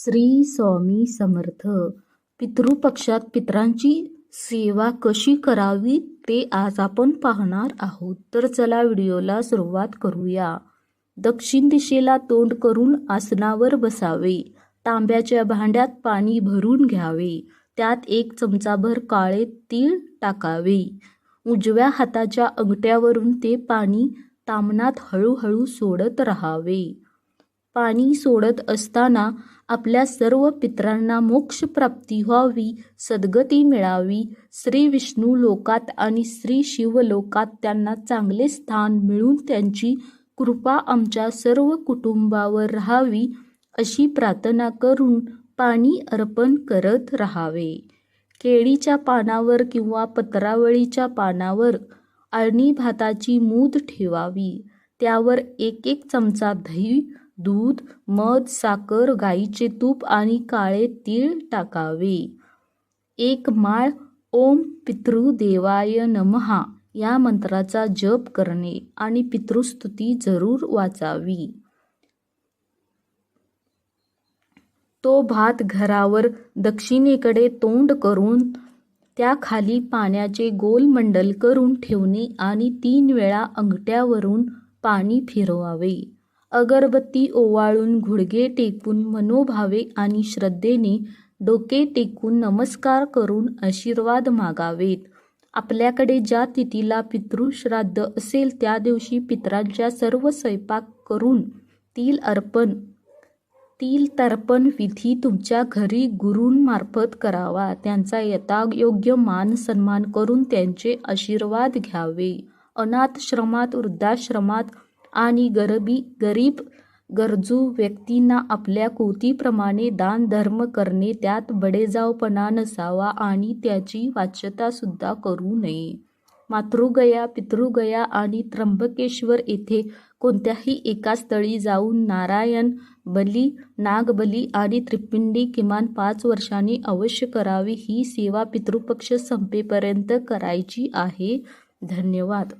श्री स्वामी समर्थ. पितृपक्षात पितरांची सेवा कशी करावी ते आज आपण पाहणार आहोत. तर चला व्हिडिओला सुरुवात करूया. दक्षिण दिशेला तोंड करून आसनावर बसावे. तांब्याच्या भांड्यात पाणी भरून घ्यावे. त्यात एक चमचाभर काळे तीळ टाकावे. उजव्या हाताच्या अंगठ्यावरून ते पाणी तामणात हळूहळू सोडत राहावे. पाणी सोडत असताना आपल्या सर्व पितरांना मोक्षप्राप्ती व्हावी सद्गती मिळावी. श्री विष्णू लोकात आणि श्री शिव लोकात त्यांना चांगले स्थान मिळून त्यांची कृपा आमच्या सर्व कुटुंबावर राहावी अशी प्रार्थना करून पाणी अर्पण करत राहावे. केळीच्या पानावर किंवा पत्रावळीच्या पानावर अळणी भाताची मूद ठेवावी. त्यावर एक एक चमचा दही दूध मध साखर गाईचे तूप आणि काळे तीळ टाकावे. एक माळ ओम पितृदेवाय नमहा या मंत्राचा जप करणे आणि पितृस्तुती जरूर वाचावी. तो भात घरावर दक्षिणेकडे तोंड करून त्याखाली पाण्याचे गोल मंडल करून ठेवणे आणि तीन वेळा अंगठ्यावरून पाणी फिरवावे. अगरबत्ती ओवाळून घुडगे टेकून मनोभावे आणि श्रद्धेने डोके टेकून नमस्कार करून आशीर्वाद मागावेत. आपल्याकडे ज्या तिथीला पितृश्राद्ध असेल त्या दिवशी पितरांच्या सर्व स्वयंपाक करून तिल अर्पण तिल तर्पण विधी तुमच्या घरी गुरूंमार्फत करावा. त्यांचा यथायोग्य मान सन्मान करून त्यांचे आशीर्वाद घ्यावे. अनाथश्रमात वृद्धाश्रमात आणि गरबी गरीब गरजू व्यक्तींना आपल्या कृतीप्रमाणे दान धर्म करणे त्यात बडेजावपणा नसावा आणि त्याची वाच्यतासुद्धा करू नये. मातृगया पितृगया आणि त्र्यंबकेश्वर येथे कोणत्याही एका स्थळी जाऊन नारायण बली नागबली आणि त्रिपिंडी किमान पाच वर्षांनी अवश्य करावी ही सेवा पितृपक्ष संपेपर्यंत करायची आहे. धन्यवाद.